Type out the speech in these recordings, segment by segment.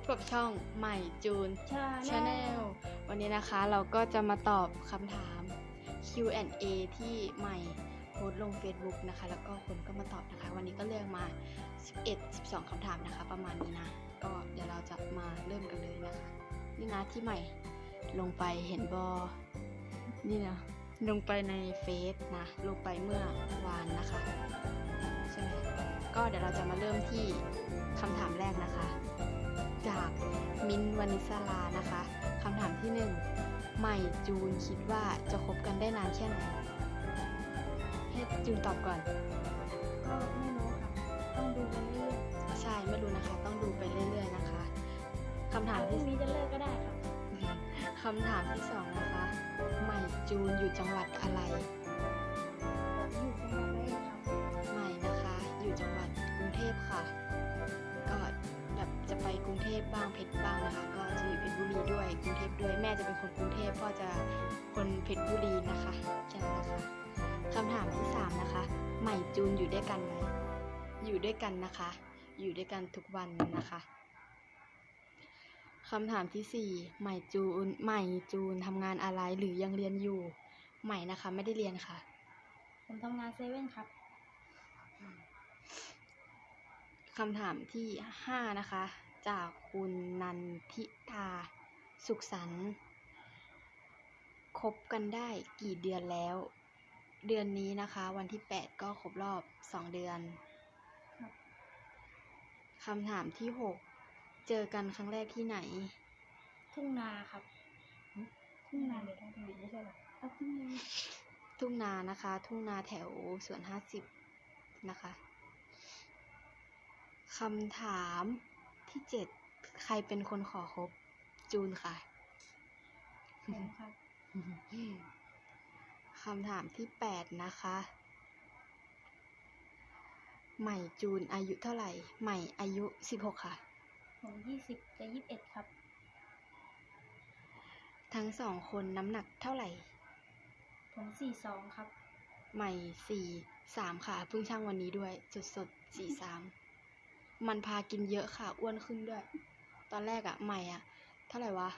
บกับช่องใหม่จูนชาชาแนลวันนี้นะคะเราก็จะมาตอบคำถาม Q&A ที่ใหม่โพสต์ลง Facebook นะคะ แล้วก็คนก็มาตอบนะคะ วันนี้ก็เลือกมา 11 12คำถามนะคะ ประมาณนี้นะ ก็เดี๋ยวเราจะมาเริ่มกันเลยนะคะนี่นะที่ใหม่ลงไปเห็นบอนี่นะลงไปในเฟซนะลงไปเมื่อวานนะคะใช่ไหมก็เดี๋ยวเราจะมาเริ่มที่คำถามแรกนะคะจาก มินท์วานิสลานะคะคำถามที่หนึ่งใหม่จูนคิดว่าจะคบกันได้นานแค่ไหนให้จูนตอบก่อน ก็ไม่รู้ค่ะ ต้องดูไปเรื่อยใช่ไม่รู้นะคะ ต้องดูไปเรื่อยๆนะคะคำๆถามพรุ่ที่งนี้จะเลิกก็ได้ครับคำถามที่สองนะคะ ใหม่จูนอยู่จังหวัดอะไร พบ้างเพชรบ้างนะคะ ก็จะอยู่เพชรบุรีด้วยกรุงเทพด้วยแม่จะเป็นคนกรุงเทพพ่อจะคนเพชรบุรีนะคะแค่นั้นนะคะคำถามที่สามนะคะ ใหม่จูนอยู่ด้วยกันไหมอยู่ด้วยกันนะคะ อยู่ด้วยกันทุกวันนะคะคำถามที่สี่ใหม่จูน ใหม่จูนทำงานอะไรหรือยังเรียนอยู่ ใหม่นะคะ ไม่ได้เรียนค่ะ ผมทำงานเซเว่นครับคำถามที่ห้านะคะ จากคุณนันทิตา สุขสันต์คบกันได้กี่เดือนแล้ว เดือนนี้นะคะ วันที่แปดก็ครบรอบสองเดือนครับคำถามที่หกเจอกันครั้งแรกที่ไหน ทุ่งนาครับ ทุ่งนาหรือท้องถนนไม่ใช่หรอเอาทุ่งนาทุ่งนานะคะ ทุ่งนาแถวสวนห้าสิบนะคะคำถาม ที่เจ็ดใครเป็นคนขอคบ จูนค่ะผมครับคำถามที่แปดนะคะ ใหม่จูนอายุเท่าไหร่ ใหม่อายุสิบหกค่ะ ผมยี่สิบจะยี่สิบเอ็ดครับ ทั้งสองคนน้ำหนักเท่าไหร่ ผมสี่สองครับ ใหม่สี่สามค่ะเพิ่งช่างวันนี้ด้วย สดสดสี่สาม มันพากินเยอะค่ะ อ้วนขึ้นด้วย ตอนแรกอะใหม่อะเท่าไหร่วะ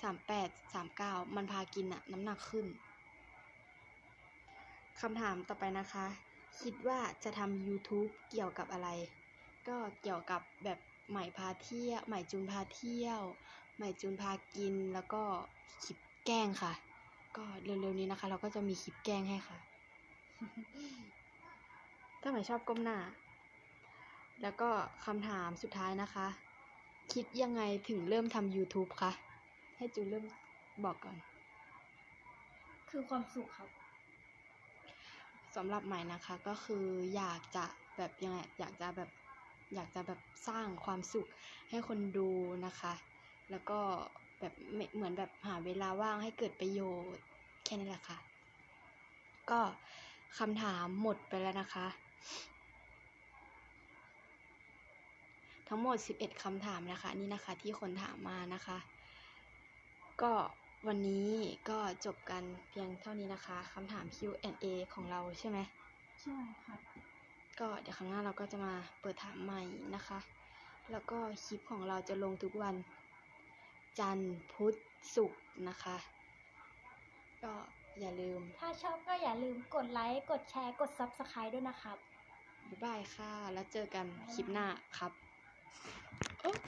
สามแปดสามเก้ามันพากินอะน้ำหนักขึ้นคำถามต่อไปนะคะ คิดว่าจะทำ YouTube เกี่ยวกับอะไร ก็เกี่ยวกับแบบใหม่พาเที่ยวใหม่จูนพาเที่ยว ใหม่จูนพากินแล้วก็คลิปแกล้งค่ะ ก็เร็วๆนี้นะคะ เราก็จะมีคลิปแกล้งให้ค่ะ ถ้าใหม่ชอบก้มหน้า แล้วก็คำถามสุดท้ายนะคะ คิดยังไงถึงเริ่มทำ YouTube คะ ให้จูนเริ่มบอกก่อน คือความสุขครับสำหรับใหม่นะคะก็คืออยากจะแบบยังไงอยากจะแบบอยากจะแบบสร้างความสุขให้คนดูนะคะ แล้วก็แบบไม่เหมือนแบบหาเวลาว่างให้เกิดประโยชน์แค่นี้แหละค่ะ ก็คำถามหมดไปแล้วนะคะ ทั้งหมด 11คำถามนะคะนี่นะคะที่คนถามมานะคะ ก็วันนี้ก็จบกันเพียงเท่านี้นะคะคำถาม Q&A ของเราใช่ไหมใช่ครับก็เดี๋ยวครั้งหน้าเราก็จะมาเปิดถามใหม่นะคะ แล้วก็คลิปของเราจะลงทุกวัน จันทร์พุธศุกร์นะคะ ก็อย่าลืม ถ้าชอบก็อย่าลืมกดไลค์ กดแชร์ กด Subscribe ด้วยนะครับ บ๊ายบายค่ะ แล้วเจอกันคลิปหน้าครับ Oh.